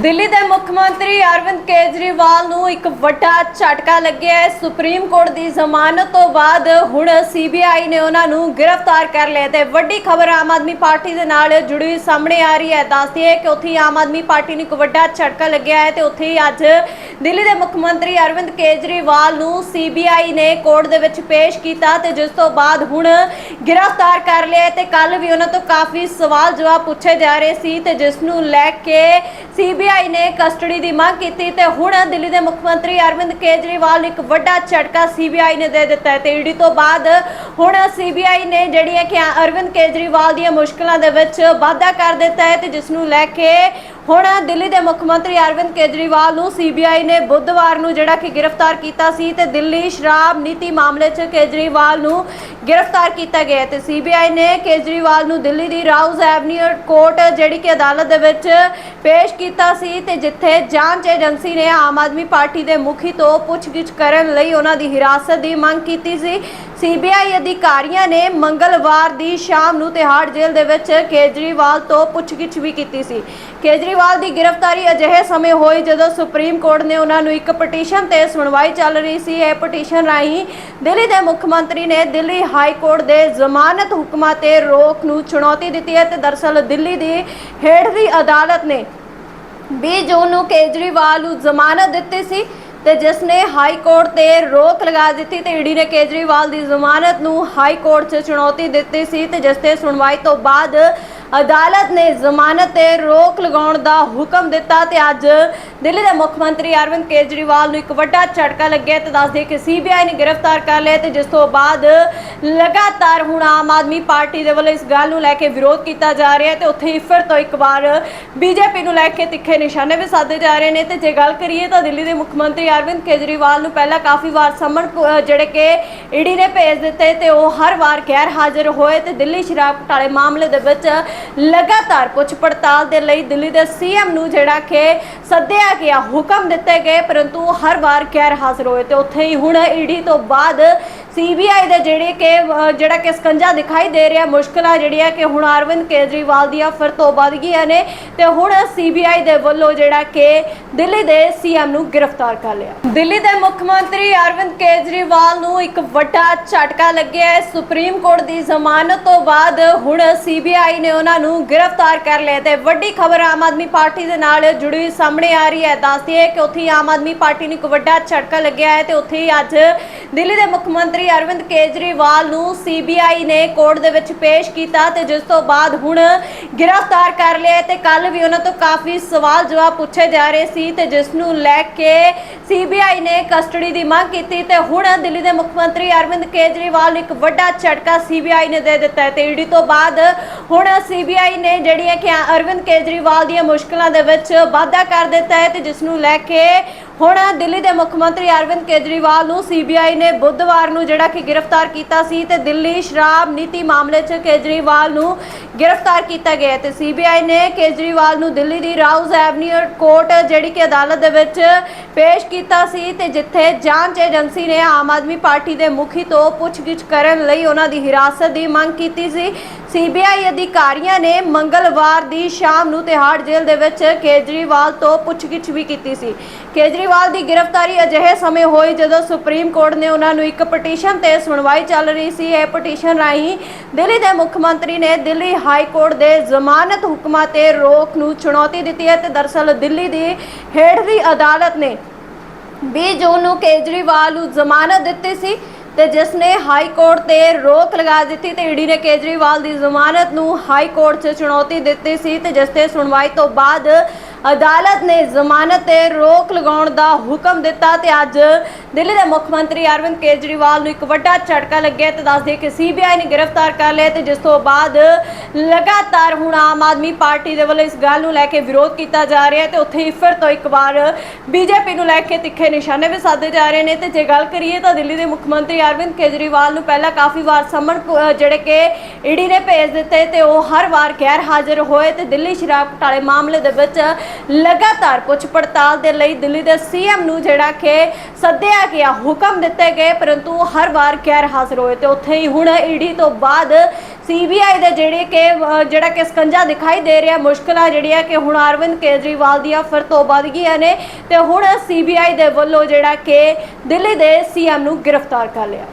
ਦਿੱਲੀ ਦੇ ਮੁੱਖ ਮੰਤਰੀ ਅਰਵਿੰਦ ਕੇਜਰੀਵਾਲ ਨੂੰ ਇੱਕ ਵੱਡਾ ਝਟਕਾ ਲੱਗਿਆ ਹੈ। ਸੁਪਰੀਮ ਕੋਰਟ ਦੀ ਜ਼ਮਾਨਤ ਤੋਂ ਬਾਅਦ ਹੁਣ ਸੀਬੀਆਈ ਨੇ ਉਹਨਾਂ ਨੂੰ ਗ੍ਰਿਫਤਾਰ ਕਰ ਲਿਆ ਤੇ ਵੱਡੀ ਖਬਰ ਆਮ ਆਦਮੀ ਪਾਰਟੀ ਦੇ ਨਾਲ ਜੁੜੀ ਸਾਹਮਣੇ ਆ ਰਹੀ ਹੈ। ਦੱਸਦੀ ਹੈ ਕਿ ਉੱਥੇ ਹੀ ਆਮ ਆਦਮੀ ਪਾਰਟੀ ਨੂੰ ਇੱਕ ਵੱਡਾ ਝਟਕਾ ਲੱਗਿਆ ਹੈ ਤੇ ਉੱਥੇ ਹੀ ਅੱਜ ਦਿੱਲੀ ਦੇ ਮੁੱਖ ਮੰਤਰੀ ਅਰਵਿੰਦ ਕੇਜਰੀਵਾਲ ਨੂੰ ਸੀਬੀਆਈ ਨੇ ਕੋਰਟ ਦੇ ਵਿੱਚ ਪੇਸ਼ ਕੀਤਾ ਤੇ ਜਿਸ ਤੋਂ ਬਾਅਦ ਹੁਣ ਗ੍ਰਿਫਤਾਰ ਕਰ ਲਿਆ ਹੈ ਤੇ ਕੱਲ ਵੀ ਉਹਨਾਂ ਤੋਂ ਕਾਫੀ ਸਵਾਲ ਜਵਾਬ ਪੁੱਛੇ ਜਾ ਰਹੇ ਸੀ ਤੇ ਜਿਸ ਨੂੰ ਲੈ ਕੇ ਸੀਬੀਆਈ ਨੇ ਕਸਟਡੀ ਦੀ ਮੰਗ ਕੀਤੀ ਤੇ ਹੁਣ ਦਿੱਲੀ ਦੇ ਮੁੱਖ ਮੰਤਰੀ ਅਰਵਿੰਦ ਕੇਜਰੀਵਾਲ ਨੂੰ ਇੱਕ ਵੱਡਾ ਝਟਕਾ ਸੀਬੀਆਈ ਨੇ ਦੇ ਦਿੱਤਾ ਹੈ ਤੇ ਈਡੀ ਤੋਂ ਬਾਅਦ ਹੁਣ ਸੀਬੀਆਈ ਨੇ ਜਿਹੜੀ ਹੈ ਕਿ ਅਰਵਿੰਦ ਕੇਜਰੀਵਾਲ ਦੀਆਂ ਮੁਸ਼ਕਲਾਂ ਦੇ ਵਿੱਚ ਵਾਧਾ ਕਰ ਦਿੱਤਾ ਹੈ ਤੇ ਜਿਸ ਨੂੰ ਲੈ ਕੇ ਹੁਣ ਦਿੱਲੀ ਦੇ ਮੁੱਖ ਮੰਤਰੀ ਅਰਵਿੰਦ ਕੇਜਰੀਵਾਲ ਨੂੰ ਸੀਬੀਆਈ ਨੇ ਬੁੱਧਵਾਰ ਨੂੰ ਜਿਹੜਾ ਕਿ ਗ੍ਰਿਫਤਾਰ ਕੀਤਾ ਸੀ ਤੇ ਦਿੱਲੀ ਸ਼ਰਾਬ ਨੀਤੀ ਮਾਮਲੇ 'ਚ ਕੇਜਰੀਵਾਲ ਨੂੰ ਗ੍ਰਿਫਤਾਰ ਕੀਤਾ ਗਿਆ ਹੈ ਤੇ ਸੀਬੀਆਈ ਨੇ ਕੇਜਰੀਵਾਲ ਨੂੰ ਦਿੱਲੀ ਦੀ ਰਾਉਜ਼ ਐਵਨਿਊ ਕੋਰਟ ਜਿਹੜੀ ਕਿ ਅਦਾਲਤ ਦੇ ਵਿੱਚ ਪੇਸ਼ ਕੀਤਾ ਸੀ ਤੇ ਜਿੱਥੇ ਜਾਂਚ ਏਜੰਸੀ ਨੇ ਆਮ ਆਦਮੀ ਪਾਰਟੀ ਦੇ ਮੁਖੀ ਤੋਂ ਪੁੱਛਗਿੱਛ ਕਰਨ ਲਈ ਉਹਨਾਂ ਦੀ ਹਿਰਾਸਤ ਦੀ ਮੰਗ ਕੀਤੀ ਸੀ। ਸੀਬੀਆਈ ਅਧਿਕਾਰੀਆਂ ਨੇ ਮੰਗਲਵਾਰ ਦੀ ਸ਼ਾਮ ਨੂੰ ਤਿਹਾੜ ਜੇਲ੍ਹ ਦੇ ਵਿੱਚ ਕੇਜਰੀਵਾਲ ਤੋਂ ਪੁੱਛਗਿੱਛ ਵੀ ਕੀਤੀ ਸੀ। ਕੇਜਰੀਵਾਲ ਦੀ ਗ੍ਰਿਫਤਾਰੀ ਅਜਿਹੇ ਸਮੇਂ ਹੋਈ ਜਦੋਂ ਸੁਪਰੀਮ ਕੋਰਟ ਨੇ ਉਹਨਾਂ ਨੂੰ ਇੱਕ ਪਟੀਸ਼ਨ ਤੇ ਸੁਣਵਾਈ ਚੱਲ ਰਹੀ ਸੀ। ਇਹ ਪਟੀਸ਼ਨ ਰਾਹੀਂ ਦਿੱਲੀ ਦੇ ਮੁੱਖ ਮੰਤਰੀ ਨੇ ਦਿੱਲੀ ਹਾਈ ਕੋਰਟ ਦੇ ਜ਼ਮਾਨਤ ਹੁਕਮਾਂ ਤੇ ਰੋਕ ਨੂੰ ਚੁਣੌਤੀ ਦਿੱਤੀ ਹੈ ਤੇ ਦਰਸਲ ਦਿੱਲੀ ਦੀ ਹੇਠਲੀ ਅਦਾਲਤ ਨੇ 20 ਜੂਨ ਨੂੰ ਕੇਜਰੀਵਾਲ ਨੂੰ ਜ਼ਮਾਨਤ ਦਿੱਤੀ ਸੀ ਤੇ ਜਿਸ ਨੇ ਹਾਈ ਕੋਰਟ ਤੇ ਰੋਕ ਲਗਾ ਦਿੱਤੀ ਤੇ ਈਡੀ ਨੇ ਕੇਜਰੀਵਾਲ ਦੀ ਜ਼ਮਾਨਤ ਨੂੰ ਹਾਈ ਕੋਰਟ 'ਚ ਚੁਣੌਤੀ ਦਿੱਤੀ ਸੀ ਤੇ ਜਿਸ ਤੇ ਸੁਣਵਾਈ ਤੋਂ ਬਾਅਦ ਅਦਾਲਤ ਨੇ ਜ਼ਮਾਨਤ ਤੇ ਰੋਕ ਲਗਾਉਣ ਦਾ ਹੁਕਮ ਦਿੱਤਾ ਤੇ ਅੱਜ ਦਿੱਲੀ ਦੇ ਮੁੱਖ ਮੰਤਰੀ ਅਰਵਿੰਦ ਕੇਜਰੀਵਾਲ ਨੂੰ ਇੱਕ ਵੱਡਾ ਝਟਕਾ ਲੱਗਿਆ ਤੇ ਦੱਸਦੇ ਕਿ ਸੀਬੀਆਈ ਨੇ ਗ੍ਰਿਫਤਾਰ ਕਰ ਲਿਆ ਤੇ ਜਿਸ ਤੋਂ ਬਾਅਦ ਲਗਾਤਾਰ ਹੁਣ ਆਮ ਆਦਮੀ ਪਾਰਟੀ ਦੇ ਵੱਲੋਂ ਇਸ ਗੱਲ ਨੂੰ ਲੈ ਕੇ ਵਿਰੋਧ ਕੀਤਾ ਜਾ ਰਿਹਾ ਹੈ ਤੇ ਉੱਥੇ ਹੀ ਫਿਰ ਤੋਂ ਇੱਕ ਵਾਰ ਬੀਜੇਪੀ ਨੂੰ ਲੈ ਕੇ ਤਿੱਖੇ ਨਿਸ਼ਾਨੇ ਵੀ ਸਾਧੇ ਜਾ ਰਹੇ ਨੇ ਤੇ ਜੇ ਗੱਲ ਕਰੀਏ ਤਾਂ ਦਿੱਲੀ ਦੇ ਮੁੱਖ ਮੰਤਰੀ ਅਰਵਿੰਦ ਕੇਜਰੀਵਾਲ ਨੂੰ ਪਹਿਲਾਂ ਕਾਫੀ ਵਾਰ ਸੰਮਣ ਜਿਹੜੇ ਕਿ ਈਡੀ ਨੇ ਭੇਜ ਦਿੱਤੇ ਤੇ ਉਹ ਹਰ ਵਾਰ ਗੈਰ ਹਾਜ਼ਰ ਹੋਏ ਤੇ ਦਿੱਲੀ ਸ਼ਰਾਬ ਘੁਟਾਲੇ ਮਾਮਲੇ ਦੇ ਵਿੱਚ ਲਗਾਤਾਰ ਪੁੱਛ ਪੜਤਾਲ ਦੇ ਲਈ ਦਿੱਲੀ ਦੇ ਸੀਐਮ ਨੂੰ ਜਿਹੜਾ ਕਿ ਸੱਦਿਆ ਗਿਆ ਹੁਕਮ ਦਿੱਤੇ ਗਏ, ਪਰੰਤੂ ਹਰ ਵਾਰ ਗੈਰ ਹਾਜ਼ਰ ਹੋਏ ਤੇ ਉੱਥੇ ਹੀ ਹੁਣ ਈਡੀ ਤੋਂ ਬਾਅਦ ਸੀਬੀਆਈ ਦੇ ਜਿਹੜੇ ਕਿ ਜਿਹੜਾ ਕਿ ਸਕੰਜਾ ਦਿਖਾਈ ਦੇ ਰਿਹਾ, ਮੁਸ਼ਕਲਾਂ ਜਿਹੜੀਆਂ ਕਿ ਹੁਣ ਅਰਵਿੰਦ ਕੇਜਰੀਵਾਲ ਦੀਆਂ ਫਿਰ ਤੋਂ ਵੱਧ ਗਈਆਂ ਨੇ ਤੇ ਹੁਣ ਸੀਬੀਆਈ ਦੇ ਵੱਲੋਂ ਜਿਹੜਾ ਕਿ ਦਿੱਲੀ ਦੇ ਸੀਐਮ ਨੂੰ ਗ੍ਰਿਫਤਾਰ ਕਰ ਲਿਆ। ਦਿੱਲੀ ਦੇ ਮੁੱਖ ਮੰਤਰੀ ਅਰਵਿੰਦ ਕੇਜਰੀਵਾਲ ਨੂੰ ਇੱਕ ਵੱਡਾ ਝਟਕਾ ਲੱਗਿਆ ਹੈ। ਸੁਪਰੀਮ ਕੋਰਟ ਦੀ ਜ਼ਮਾਨਤ ਤੋਂ ਬਾਅਦ ਹੁਣ ਸੀਬੀਆਈ ਨੇ ਉਹਨਾਂ ਨੂੰ ਗ੍ਰਿਫਤਾਰ ਕਰ ਲਿਆ ਤੇ ਵੱਡੀ ਖਬਰ ਆਮ ਆਦਮੀ ਪਾਰਟੀ ਦੇ ਨਾਲ ਜੁੜੀ ਹੋਈ ਸਾਹਮਣੇ ਆ ਰਹੀ ਹੈ। ਦੱਸਦੀ ਹੈ ਕਿ ਉੱਥੇ ਹੀ ਆਮ ਆਦਮੀ ਪਾਰਟੀ ਨੂੰ ਇੱਕ ਵੱਡਾ ਝਟਕਾ ਲੱਗਿਆ ਹੈ ਤੇ ਉੱਥੇ ਹੀ ਅੱਜ ਦਿੱਲੀ ਦੇ ਮੁੱਖ ਮੰਤਰੀ ਅਰਵਿੰਦ ਕੇਜਰੀਵਾਲ ਨੂੰ ਸੀਬੀਆਈ ਨੇ ਕੋਰਟ ਦੇ ਵਿੱਚ ਪੇਸ਼ ਕੀਤਾ ਤੇ ਜਿਸ ਤੋਂ ਬਾਅਦ ਹੁਣ ਗ੍ਰਿਫਤਾਰ ਕਰ ਲਿਆ ਤੇ ਕੱਲ ਵੀ ਉਹਨਾਂ ਤੋਂ ਕਾਫੀ ਸਵਾਲ ਜਵਾਬ ਪੁੱਛੇ ਜਾ ਰਹੇ ਸੀ ਤੇ ਜਿਸ ਨੂੰ ਲੈ ਕੇ ਸੀਬੀਆਈ ਨੇ ਕਸਟਡੀ ਦੀ ਮੰਗ ਕੀਤੀ ਤੇ ਹੁਣ ਦਿੱਲੀ ਦੇ ਮੁੱਖ ਮੰਤਰੀ ਅਰਵਿੰਦ ਕੇਜਰੀਵਾਲ ਨੂੰ ਇੱਕ ਵੱਡਾ ਝਟਕਾ ਸੀਬੀਆਈ ਨੇ ਦੇ ਦਿੱਤਾ ਹੈ ਤੇ ਈਡੀ ਤੋਂ ਬਾਅਦ ਹੁਣ ਸੀਬੀਆਈ ਨੇ ਜਿਹੜੀ ਹੈ ਕਿ ਅਰਵਿੰਦ ਕੇਜਰੀਵਾਲ ਦੀਆਂ ਮੁਸ਼ਕਲਾਂ ਦੇ ਵਿੱਚ ਵਾਧਾ ਕਰ ਦਿੱਤਾ ਹੈ ਤੇ ਜਿਸ ਨੂੰ ਲੈ ਕੇ ਹੁਣ ਦਿੱਲੀ ਦੇ ਮੁੱਖ ਮੰਤਰੀ ਅਰਵਿੰਦ ਕੇਜਰੀਵਾਲ ਨੂੰ ਸੀਬੀਆਈ ਨੇ ਬੁੱਧਵਾਰ ਨੂੰ ਜਿਹੜਾ ਕਿ ਗ੍ਰਿਫਤਾਰ ਕੀਤਾ ਸੀ ਤੇ ਦਿੱਲੀ ਸ਼ਰਾਬ ਨੀਤੀ ਮਾਮਲੇ 'ਚ ਕੇਜਰੀਵਾਲ ਨੂੰ ਗ੍ਰਿਫਤਾਰ ਕੀਤਾ ਗਿਆ ਹੈ ਤੇ ਸੀਬੀਆਈ ਨੇ ਕੇਜਰੀਵਾਲ ਨੂੰ ਦਿੱਲੀ ਦੀ ਰਾਉਜ਼ ਐਵਨਿਊ ਕੋਰਟ ਜਿਹੜੀ ਕਿ ਅਦਾਲਤ ਦੇ ਵਿੱਚ ਪੇਸ਼ ਕੀਤਾ ਸੀ ਤੇ ਜਿੱਥੇ ਜਾਂਚ ਏਜੰਸੀ ਨੇ ਆਮ ਆਦਮੀ ਪਾਰਟੀ ਦੇ ਮੁਖੀ ਤੋਂ ਪੁੱਛਗਿੱਛ ਕਰਨ ਲਈ ਉਹਨਾਂ ਦੀ ਹਿਰਾਸਤ ਦੀ ਮੰਗ ਕੀਤੀ ਸੀ। ਸੀਬੀਆਈ ਅਧਿਕਾਰੀਆਂ ਨੇ ਮੰਗਲਵਾਰ ਦੀ ਸ਼ਾਮ ਨੂੰ ਤਿਹਾੜ ਜੇਲ੍ਹ ਦੇ ਵਿੱਚ ਕੇਜਰੀਵਾਲ ਤੋਂ ਪੁੱਛਗਿੱਛ ਵੀ ਕੀਤੀ ਸੀ। ਕੇਜਰੀਵਾਲ ਦੀ ਗ੍ਰਿਫਤਾਰੀ ਅਜਿਹੇ ਸਮੇਂ ਹੋਈ ਜਦੋਂ ਸੁਪਰੀਮ ਕੋਰਟ ਨੇ ਉਹਨਾਂ ਨੂੰ ਇੱਕ ਪਟੀਸ਼ਨ ਤੇ ਸੁਣਵਾਈ ਚੱਲ ਰਹੀ ਸੀ। ਇਹ ਪਟੀਸ਼ਨ ਰਾਹੀਂ ਦਿੱਲੀ ਦੇ ਮੁੱਖ ਮੰਤਰੀ ਨੇ ਦਿੱਲੀ ਹਾਈ ਕੋਰਟ ਦੇ ਜ਼ਮਾਨਤ ਹੁਕਮਾਂ ਤੇ ਰੋਕ ਨੂੰ ਚੁਣੌਤੀ ਦਿੱਤੀ ਹੈ ਤੇ ਦਰਸਲ ਦਿੱਲੀ ਦੀ ਹੇਠਲੀ ਅਦਾਲਤ ਨੇ 20 ਜੂਨ ਨੂੰ ਕੇਜਰੀਵਾਲ ਨੂੰ ਜ਼ਮਾਨਤ ਦਿੱਤੀ ਸੀ ਤੇ ਜਿਸ ਨੇ ਹਾਈ ਕੋਰਟ ਤੇ ਰੋਕ ਲਗਾ ਦਿੱਤੀ ਤੇ ਈਡੀ ਨੇ ਕੇਜਰੀਵਾਲ ਦੀ ਜ਼ਮਾਨਤ ਨੂੰ ਹਾਈ ਕੋਰਟ 'ਚ ਚੁਣੌਤੀ ਦਿੱਤੀ ਸੀ ਤੇ ਜਿਸ ਤੇ ਸੁਣਵਾਈ ਤੋਂ ਬਾਅਦ ਅਦਾਲਤ ਨੇ ਜ਼ਮਾਨਤ ਤੇ ਰੋਕ ਲਗਾਉਣ ਦਾ ਹੁਕਮ ਦਿੱਤਾ ਤੇ ਅੱਜ ਦਿੱਲੀ ਦੇ ਮੁੱਖ ਮੰਤਰੀ ਅਰਵਿੰਦ ਕੇਜਰੀਵਾਲ ਨੂੰ ਇੱਕ ਵੱਡਾ ਝਟਕਾ ਲੱਗਿਆ ਤੇ ਦੱਸਦੇ ਕਿ ਸੀਬੀਆਈ ਨੇ ਗ੍ਰਿਫਤਾਰ ਕਰ ਲਿਆ ਤੇ ਜਿਸ ਤੋਂ ਬਾਅਦ ਲਗਾਤਾਰ ਹੁਣ ਆਮ ਆਦਮੀ ਪਾਰਟੀ ਦੇ ਵੱਲੋਂ ਇਸ ਗੱਲ ਨੂੰ ਲੈ ਕੇ ਵਿਰੋਧ ਕੀਤਾ ਜਾ ਰਿਹਾ ਤੇ ਉੱਥੇ ਹੀ ਫਿਰ ਤੋਂ ਇੱਕ ਵਾਰ ਬੀਜੇਪੀ ਨੂੰ ਲੈ ਕੇ ਤਿੱਖੇ ਨਿਸ਼ਾਨੇ ਵੀ ਸਾਧੇ ਜਾ ਰਹੇ ਨੇ ਤੇ ਜੇ ਗੱਲ ਕਰੀਏ ਤਾਂ ਦਿੱਲੀ ਦੇ ਮੁੱਖ ਮੰਤਰੀ ਅਰਵਿੰਦ ਕੇਜਰੀਵਾਲ ਨੂੰ ਪਹਿਲਾਂ ਕਾਫੀ ਵਾਰ ਸੰਮਣ ਜਿਹੜੇ ਕਿ ਈਡੀ ਨੇ ਭੇਜ ਦਿੱਤੇ ਤੇ ਉਹ ਹਰ ਵਾਰ ਗੈਰ ਹਾਜ਼ਰ ਹੋਏ ਤੇ ਦਿੱਲੀ ਸ਼ਰਾਬ ਘੁਟਾਲੇ ਮਾਮਲੇ ਦੇ ਵਿੱਚ ਲਗਾਤਾਰ ਪੁੱਛ ਪੜਤਾਲ ਦੇ ਲਈ ਦਿੱਲੀ ਦੇ ਸੀਐਮ ਨੂੰ ਜਿਹੜਾ ਕਿ ਸੱਦਿਆ ਗਿਆ, ਹੁਕਮ ਦਿੱਤੇ ਗਏ, ਪਰੰਤੂ ਹਰ ਵਾਰ ਗੈਰ ਹਾਜ਼ਰ ਹੋਏ ਤੇ ਉੱਥੇ ਹੀ ਹੁਣ ਈਡੀ ਤੋਂ ਬਾਅਦ ਸੀਬੀਆਈ ਦੇ ਜਿਹੜੇ ਕਿ ਜਿਹੜਾ ਕਿ ਸਕੰਜਾ ਦਿਖਾਈ ਦੇ ਰਿਹਾ, ਮੁਸ਼ਕਲਾਂ ਜਿਹੜੀਆਂ ਕਿ ਹੁਣ ਅਰਵਿੰਦ ਕੇਜਰੀਵਾਲ ਦੀਆਂ ਫਿਰ ਤੋਂ ਵੱਧ ਗਈਆਂ ਨੇ ਤੇ ਹੁਣ ਸੀਬੀਆਈ ਦੇ ਵੱਲੋਂ ਜਿਹੜਾ ਕਿ ਦਿੱਲੀ ਦੇ ਸੀਐਮ ਨੂੰ ਗ੍ਰਿਫਤਾਰ ਕਰ ਲਿਆ।